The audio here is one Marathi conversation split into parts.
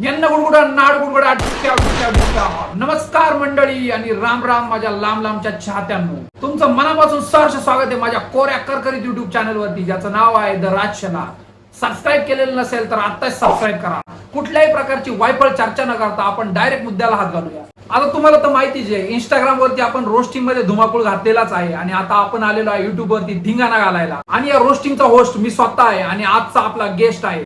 यांना गुडगुडा नाड गुडगुडा नमस्कार मंडळी आणि राम राम माझ्या लांब लांबच्या चाहत्यांनो. तुमचं मनापासून सहर्ष स्वागत आहे माझ्या कोऱ्या करकरीत युट्यूब चॅनल वरती ज्याचं नाव आहे द राजशना सबस्क्राईब केलेलं नसेल तर आत्ताच सबस्क्राईब करा. कुठल्याही प्रकारची वायफळ चर्चा न करता आपण डायरेक्ट मुद्द्याला हात घालूया. आता तुम्हाला तर माहितीच आहे इंस्टाग्राम वरती आपण रोस्टिंगमध्ये धुमाकूळ घातलेलाच आहे आणि आता आपण आलेलो आहे युट्यूब वरती धिंगाणा घालायला. आणि या रोस्टिंगचा होस्ट मी स्वतः आहे आणि आजचा आपला गेस्ट आहे.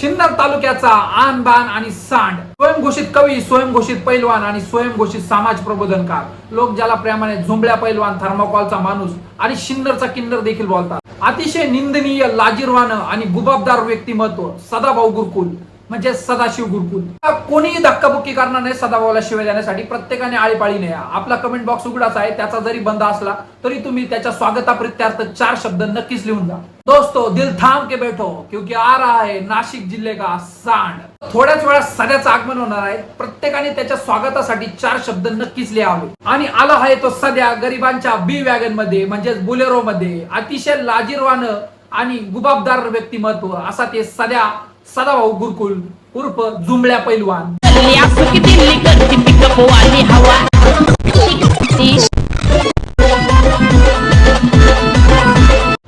सिन्नर तालुक्याचा आन बान आणि सांड. स्वयंघोषित कवी स्वयंघोषित पैलवान आणि स्वयंघोषित समाज प्रबोधनकार. लोक ज्याला प्रेमाने झुंबळ्या पैलवान थर्माकॉलचा माणूस आणि शिन्नरचा किन्नर देखील बोलतात. अतिशय निंदनीय लाजीरवान आणि गुबाबदार व्यक्तिमत्व सदाभाऊ गुरुकुल. म्हणजे सदाशिव गुरुकुल कोणीही धक्काबुक्की करणार नाही सदाभाऊला शिवाय देण्यासाठी. प्रत्येकाने आळीपाळी नाही आपला कमेंट बॉक्स उघडाच आहे. त्याचा जरी बंद असला तरी तुम्ही त्याच्या स्वागताप्रित्यार्थ चार शब्द नक्कीच लिहून जा. दोस्तो दिल थांब के बैठो क्योंकि आ रहा है नाशिक जिल्हे का सांड. थोड्याच वेळात सध्याचं आगमन होणार आहे. प्रत्येकाने त्याच्या स्वागतासाठी चार शब्द नक्कीच लिहावे. आणि आला आहे तो सध्या गरिबांच्या बी वॅगनमध्ये म्हणजेच बुलेरो मध्ये. अतिशय लाजीरवानं आणि गुबाबदार व्यक्तिमत्व. असा ते सध्या सदाभाऊ गुरुकुल उर्फ जुमल्या पैलवान.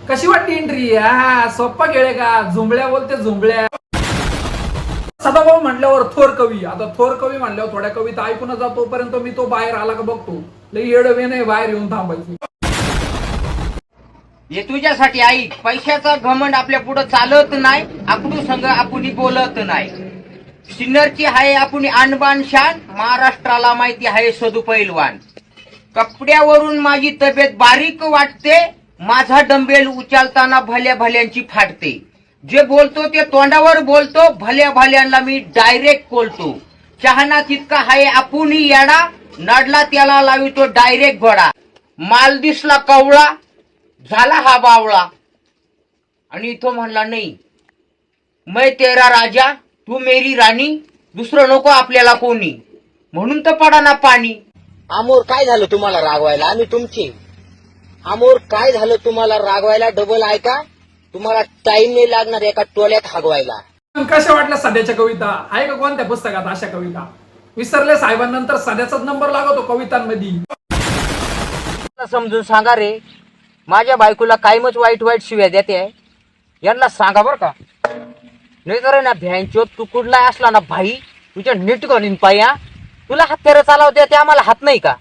कशी वाटली एंट्री हा सोप्पा गेले का? झुंबळ्या बोलते झुंबळ्या सदाभाऊ म्हणल्यावर थोर कवी. आता थोर कवी म्हटल्यावर थोड्या कविता ऐकूनच जातो मी तो बाहेर आला का बघतो. लई येडवे नाही बाहेर येऊन थांबायची. हे तुझ्यासाठी आई पैशाचा घमंड आपल्या पुढे चालत नाही आकडू संघ आपण बोलत नाही. सिन्नरची आहे आपण आणबाण शान महाराष्ट्राला माहिती आहे सदुपैलवान कपड्यावरून माझी तब्येत बारीक वाटते माझा डंबेल उचलताना भल्या भल्यांची फाटते. जे बोलतो ते तोंडावर बोलतो भल्या भल्यांना मी डायरेक्ट बोलतो. चहाना तितका आहे आपण याडा नडला त्याला लावितो डायरेक्ट घोडा. मालदिसला कवळा झाला हा बावळा. आणि तो म्हणला नाही. मै तेरा राजा तू मेरी राणी दुसरं नको आपल्याला कोणी. म्हणून तर पडा ना पाणी. आमोर काय झालं तुम्हाला रागवायला? आम्ही तुमचे. आमोर काय झालं तुम्हाला रागवायला? डबल ऐका तुम्हाला टाइम नाही लागणार एका टोल्यात हागवायला. कशा वाटल्या सध्याच्या कविता? आहे का कोणत्या पुस्तकात अशा कविता? विसरले साहेबांनंतर सध्याचाच नंबर लागतो कवितांमध्ये समजून सांगा रे माझ्या बायकोला कायमच वाईट वाईट शिव्या देते. यांना सांगा बरं का. नाही तर ना भ्यांचो तू कुठला असला ना भाई तुझ्या नीट करीन पाया. तुला हात चालवते ते आम्हाला हात नाही का?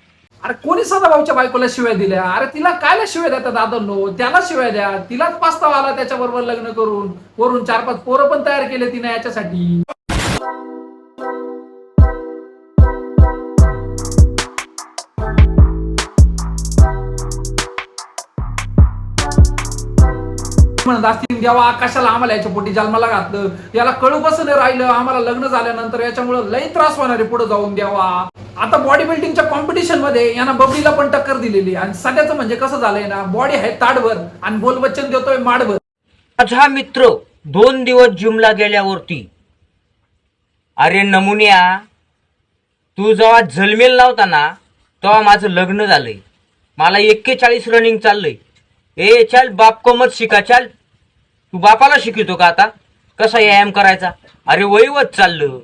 अरे कोणी सदाभाऊच्या बायकोला शिवाय दिल्या? अरे तिला कायला शिवाय देतात दादरनो त्याला शिवाय द्या. तिलाच पास्ताव आला त्याच्याबरोबर लग्न करून. वरून चार पाच पोरं पण तयार केले तिने याच्यासाठी. म्हणत असतील देवा आकाशाला आम्हाला याच्या पोटी जन्माला घातलं? याला कळू कसं राहिलं? आम्हाला लग्न झाल्यानंतर याच्यामुळे लई त्रास होणार आहे पुढे जाऊन द्यावा आता बॉडी बिल्डिंगच्या कॉम्पिटिशनमध्ये यांना बबडीला पण टक्कर दिलेली आणि सध्याचं म्हणजे कसं झालंय ना बॉडी आहे ताडभर आणि बोल देतोय माडभर. माझा मित्र दोन दिवस जिमला गेल्यावरती अरे नमुन्या तू जेव्हा जलमेल लावता ना तेव्हा माझं लग्न झालंय. मला एक्केचाळीस रनिंग चाललंय. ए चल बापकोमत शिका चल. तू बापाला शिकवतो का आता? कसा व्यायाम करायचा? अरे वैवत चाललं.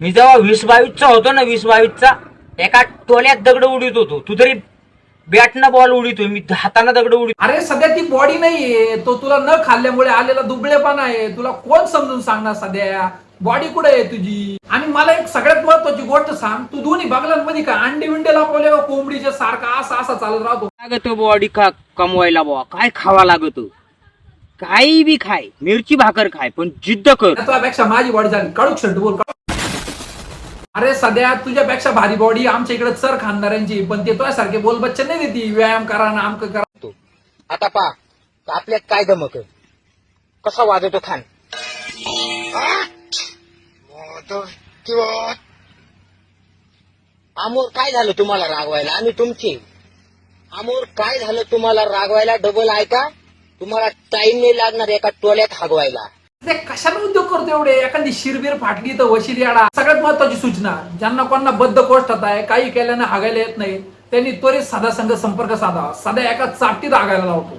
मी जेव्हा वीस बावीसचा होतो ना वीस बावीसचा एका टोल्यात दगड उडीत होतो. तू तरी बॅटनं बॉल उडीतोय मी हाताने दगड उडीत अरे सध्या ती बॉडी नाहीये. तो तुला न खाल्ल्यामुळे आलेला दुबळेपणा आहे. तुला कोण समजून सांगणार सध्या? बॉडी कुठे आहे तुझी? आणि मला एक सगळ्यात महत्वाची गोष्ट सांग. तू दोन्ही बागलांमध्ये का अंडे विंडे लावले का कोंबडीच्या सारखा असा असा चालत राहतो? लागत बॉडी खा कमवायला बुवा? काय खावा लागत? काही बी खाय मिरची भाकर खाय पण जिद्द कर. तुझ्यापेक्षा माझी बॉडी झाली. काढूक शर्ट बोल. अरे सध्या तुझ्यापेक्षा भारी बॉडी आमच्या इकडे चर खाणाऱ्यांची पण ते तुझ्यासारखे बोल बच्चन नाही देती व्यायाम करा ना आमक करा. आता पा आपल्यात काय दमक? कसा वाजवतो खान? आमोर काय झालं तुम्हाला रागवायला? आम्ही तुमचे. आमोर काय झालं तुम्हाला रागवायला? डबल ऐका तुम्हाला टाइम नाही लागणार एका टोल्यात हागवायला. ते कशाला उद्योग करतो एवढे? एखादी शिरबीर फाटली तर वशिली आडा सगळ्यात महत्वाची सूचना ज्यांना कोणाला बद्ध कोष्टात आहे काही केल्यानं हागायला येत नाही त्यांनी त्वरित साधा संघ संपर्क साधावा साध्या एका चाटीत हागायला लावतो.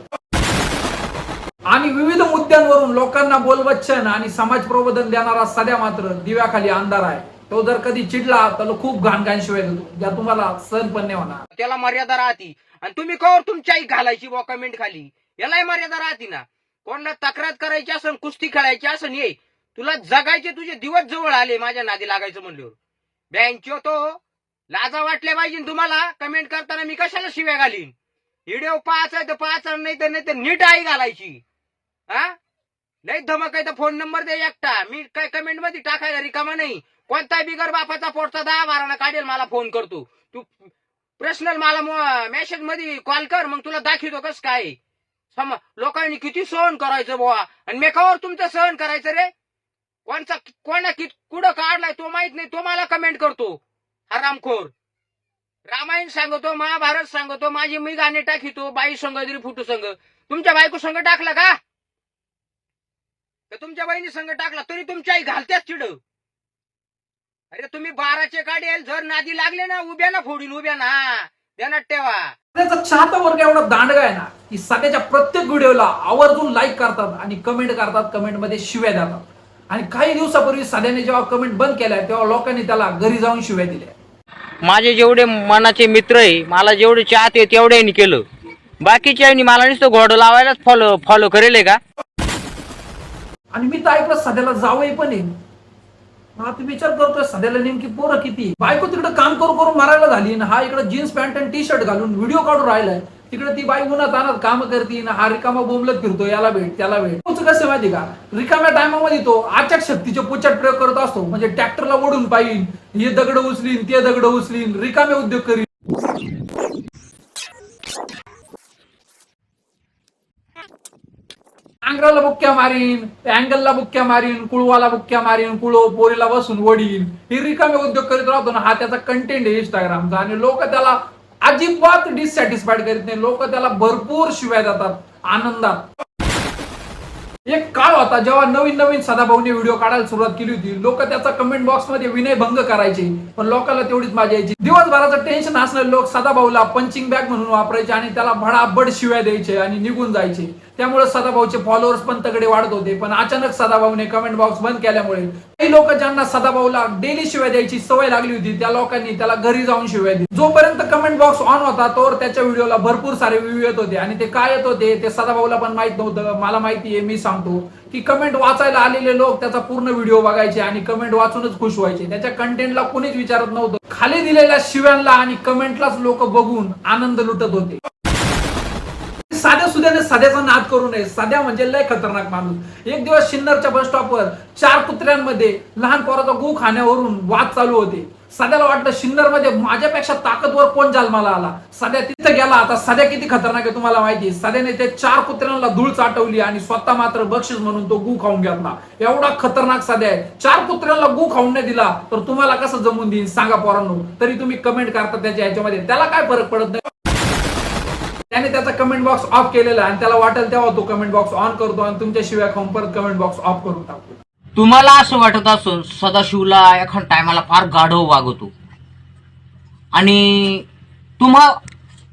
आणि विविध मुद्द्यांवरून लोकांना बोलवच्चन आणि समाज प्रबोधन देणारा सध्या मात्र दिव्याखाली अंधार आहे. तो जर कधी चिडला तर खूप घाण घाण शिवाय देतो. ज्या तुम्हाला सहन पण नाही होणार. त्याला मर्यादा राहती. आणि तुम्ही कवर तुमच्याही घालायची बॉ कमेंट खाली. यालाही मर्यादा राहती ना. कोणाला तक्रार करायची असं कुस्ती खेळायची असं ये. तुला जगायचे तुझे दिवस जवळ आले माझ्या नादी लागायचं म्हणल्यावर. बँचो तो लाजा वाटल्या पाहिजे तुम्हाला? कमेंट करताना मी कशाला शिव्या घालीन? व्हिडिओ पाच आहे तर पाच नाही तर नाही तर नीट आई घालायची. हा? नाही धमक आहे तर फोन नंबर दे एकटा. मी काय कमेंटमध्ये टाकायला रिकामा नाही. कोणता बिगर बापाचा पोटचा दहा बाराना काढेल मला फोन करतो. तू पर्सनल मला मेसेजमध्ये कॉल कर मग तुला दाखवतो कस काय. सम लोकांनी किती सहन करायचं बुवा? आणि मेकावर तुमचं सहन करायचं रे? कोणचा कोणा कि कुठं काढलाय तो माहीत नाही तो मला कमेंट करतो. हरामखोर रामायण सांगतो महाभारत सांगतो माझी मी गाणे टाकितो बाई संघ दिली फुटू संघ तुमच्या बायको संघ टाकला का? तर तुमच्या बहिणी संघ टाकला तरी तुमच्या आई घालत्याच चिड. अरे तुम्ही बाराचे काढेल जर नादी लागले ना उभ्या ना फोडील उभ्या ना ध्यानात ठेवा. त्याचा चाहता वर्ग एवढा दांडगा आहे ना की सध्याच्या प्रत्येक व्हिडिओला आवर्जून लाईक करतात आणि कमेंट करतात कमेंटमध्ये शिव्या देतात. आणि काही दिवसापूर्वी सध्याने जेव्हा कमेंट बंद केल्या तेव्हा लोकांनी त्याला घरी जाऊन शिव्या दिल्या. माझे जेवढे मनाचे मित्र आहे मला जेवढे चाहते तेवढ्यांनी केलं. बाकीच्यांनी मला नुसतं घोडं लावायलाच फॉलो फॉलो करेल का? आणि मी तर ऐकलं सध्याला जावई पण आहे. मग आता विचार करतोय सध्याला नेमकी पोरं किती बायको तिकडे काम करू करू मारायला झाली हा इकडे जीन्स पॅन्ट आणि टी शर्ट घालून व्हिडिओ काढून राहिलाय. तिकडे ती बाई उन्हात आणत काम करते ना हा रिकामा बोंबलत फिरतो याला भेट त्याला भेट. तोच कसं माहिती का? रिकाम्या टायमामध्ये तो आचार शक्तीचे पोचट प्रयोग करत असतो. म्हणजे ट्रॅक्टरला ओढून पाहिन हे दगड उचलीन ते दगड उचलीन रिकामे उद्योग करीन. आंग्राला बुक्क्या मारीन अँगलला बुक्क्या मारीन कुळवाला बुक्क्या मारीन कुळो पोरीला बसून वडील हे रिकामे उद्योग करीत राहतो ना हा त्याचा कंटेंट आहे इंस्टाग्रामचा आणि लोक त्याला अजिबात डिससॅटिस्फाईड करीत नाही. लोक त्याला भरपूर शिवाय जातात आनंदात. एक काळ होता जेव्हा नवीन नवीन सदाभाऊने व्हिडिओ काढायला सुरुवात केली होती. लोक त्याचा कमेंट बॉक्समध्ये विनय भंग करायचे पण लोकांना तेवढीच मजा यायची. दिवसभराचं टेन्शन असणारे लोक सदाभाऊला पंचिंग बॅग म्हणून वापरायचे आणि त्याला भडाभड शिव्या द्यायचे आणि निघून जायचे. त्यामुळे सदाभाऊचे फॉलोअर्स पण तगडे वाढत होते पण अचानक सदाभाऊने कमेंट बॉक्स बंद केल्यामुळे काही लोक ज्यांना सदाभाऊला डेली शिव्या द्यायची सवय लागली होती त्या लोकांनी त्याला घरी जाऊन शिव्या दिली जोपर्यंत कमेंट बॉक्स ऑन होता तोवर त्याच्या व्हिडिओला भरपूर सारे व्ह्यू येत होते. आणि ते काय येत होते ते सदाभाऊला पण माहीत नव्हतं. मला माहिती आहे मी सांगतो. की कमेंट वाचायला आलेले लोक त्याचा पूर्ण व्हिडिओ बघायचे आणि कमेंट वाचूनच खुश व्हायचे. त्याच्या कंटेंटला कोणीच विचारत नव्हतं. खाली दिलेल्या शिव्यांना आणि कमेंटलाच लोक बघून आनंद लुटत होते. साध्या साध्याचा नाद करू नये. साध्या म्हणजे लय खतरनाक माणूस. एक दिवस शिन्नरच्या बस स्टॉपवर चार कुत्र्यांमध्ये लहान पोराचा गू खाण्यावरून वाद चालू होते. साध्याला वाटलं शिन्नरमध्ये माझ्यापेक्षा ताकदवर कोण जन्माला आला? साध्या तिथे गेला. आता साध्या किती खतरनाक आहे तुम्हाला माहिती साध्याने ते चार कुत्र्यांना धूळ चाटवली आणि स्वतः मात्र बक्षीस म्हणून तो गू खाऊन घेतला. एवढा खतरनाक साध्या आहे. चार कुत्र्यांना गू खाऊन नाही दिला तर तुम्हाला कसं जमून देईन? सांगा पोरांनो. तरी तुम्ही कमेंट करता त्याच्या ह्याच्यामध्ये. त्याला काय फरक पडत नाही. त्याने त्याचा कमेंट बॉक्स ऑफ केलेला आणि त्याला वाटेल तेव्हा तो कमेंट बॉक्स ऑन करतो आणि तुमच्या शिवाय खाऊन परत कमेंट बॉक्स ऑफ करून टाकतो. तुम्हाला असं वाटत असून सदाशिवला एखाद टायमाला फार गाढव वागतो. आणि तुम्हा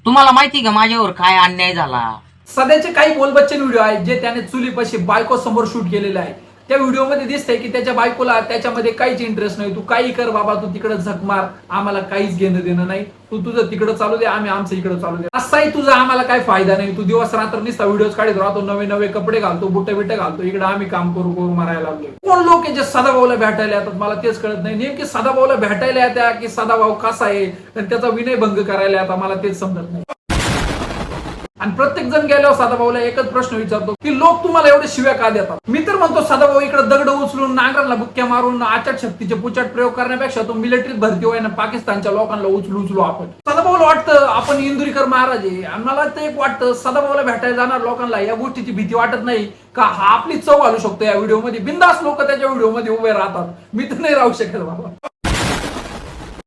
तुम्हाला माहिती का माझ्यावर काय अन्याय झाला? सध्याचे काही बोलबच्चन व्हिडिओ आहेत जे त्याने चुलीपाशी बायको समोर शूट केलेले आहे त्या व्हिडिओमध्ये दिसतंय की त्याच्या बायकोला त्याच्यामध्ये काहीच इंटरेस्ट नाही. तू काही कर बाबा तू तिकडे झक मार. आम्हाला काहीच घेणं देणं नाही. तू तुझं तिकडं चालू दे आम्ही आमचं इकडे चालू दे. असाही तुझा आम्हाला काय फायदा नाही. तू दिवस रात्र निसता व्हिडिओ काढत राहतो नवे नवे कपडे घालतो बुट बिट घालतो. इकडे आम्ही काम करू करू मारायला लागलो कोण लोक जे सदाभाऊला भेटायला येतात? मला तेच कळत नाही. नेमके सदाभाऊला भेटायला येत्या की सदाभाऊ कसा आहे? आणि त्याचा विनयभंग करायला येतात मला तेच समजत नाही. आणि प्रत्येक जण गेल्यावर सदाभाऊला एकच प्रश्न विचारतो की लोक तुम्हाला एवढे शिव्या का देतात? मी तर म्हणतो सदाभाऊ इकडे दगड उचलून नांगराला बुक्क्या मारून आचार शक्तीचे पुचाट प्रयोग करण्यापेक्षा तो मिलिटरीत भरती होईना पाकिस्तानच्या लोकांना उचलू उचलू आपण. सदाभाऊला वाटतं आपण इंदुरीकर महाराज आहे. आणि मला तर एक वाटतं सदाभाऊला भेटायला जाणार लोकांना या गोष्टीची भीती वाटत नाही का हा आपली चव घालू शकतो या व्हिडिओमध्ये? बिंदास लोक त्याच्या व्हिडिओमध्ये उभे राहतात. मी तर नाही राहू शकत बाबा.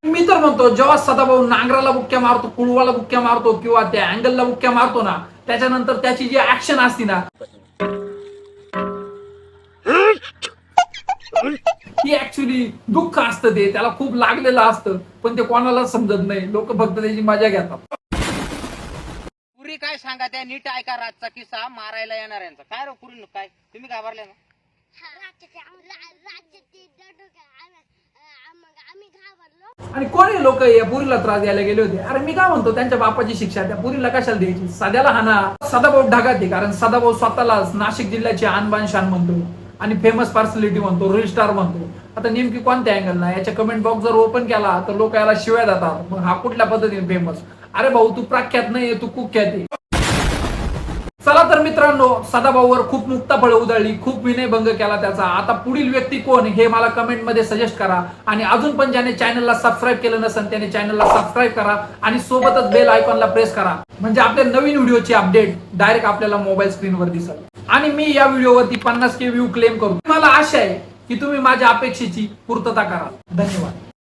मी तर म्हणतो जेव्हा सदाभाऊ नांगराला बुक्क्या मारतो कुळवाला बुक्क्या मारतो किंवा त्या अँगलला बुक्क्या मारतो ना त्याच्यानंतर त्याची जी ऍक्शन असती ना ती ऍक्च्युली दुःख असतं ते त्याला खूप लागलेलं असतं पण ते कोणाला समजत नाही. लोक फक्त त्याची मजा घेतात. पुरी काय सांगा त्या नीट ऐका रातचा किस्सा मारायला येणार यांचा काय रो पुरी काय? तुम्ही घाबरले ना? आणि कोणी लोक या पुरीला त्रास द्यायला गेले होते? अरे मी काय म्हणतो त्यांच्या बापाची शिक्षा त्या पुरीला कशाला द्यायची? सध्याला हाना सदाभाऊ ढगात कारण सदाभाऊ स्वतःलाच नाशिक जिल्ह्याचे आणबान शान म्हणतो आणि फेमस पर्सनॅलिटी म्हणतो रील स्टार म्हणतो. आता नेमकी कोणत्या अँगलना याच्या कमेंट बॉक्स जर ओपन केला तर लोक याला शिवाय जातात मग हा कुठल्या पद्धतीने फेमस अरे भाऊ तू प्रख्यात नाही तू कुख्यात आहे. चला तर मित्रांनो सदाभाऊवर खूप मुक्ताफळ उधळली खूप विनयभंग केला त्याचा. आता पुढील व्यक्ती कोण हे मला कमेंटमध्ये सजेस्ट करा. आणि अजून पण ज्याने चॅनलला सबस्क्राईब केलं नसेल त्याने चॅनलला सबस्क्राईब करा आणि सोबतच बेल आयकॉनला प्रेस करा. म्हणजे आपल्या नवीन व्हिडिओची अपडेट डायरेक्ट आपल्याला मोबाईल स्क्रीनवर दिसेल. आणि मी या व्हिडिओवरती पन्नास के व्ह्यू क्लेम करू. मला आशा आहे की तुम्ही माझ्या अपेक्षेची पूर्तता कराल. धन्यवाद.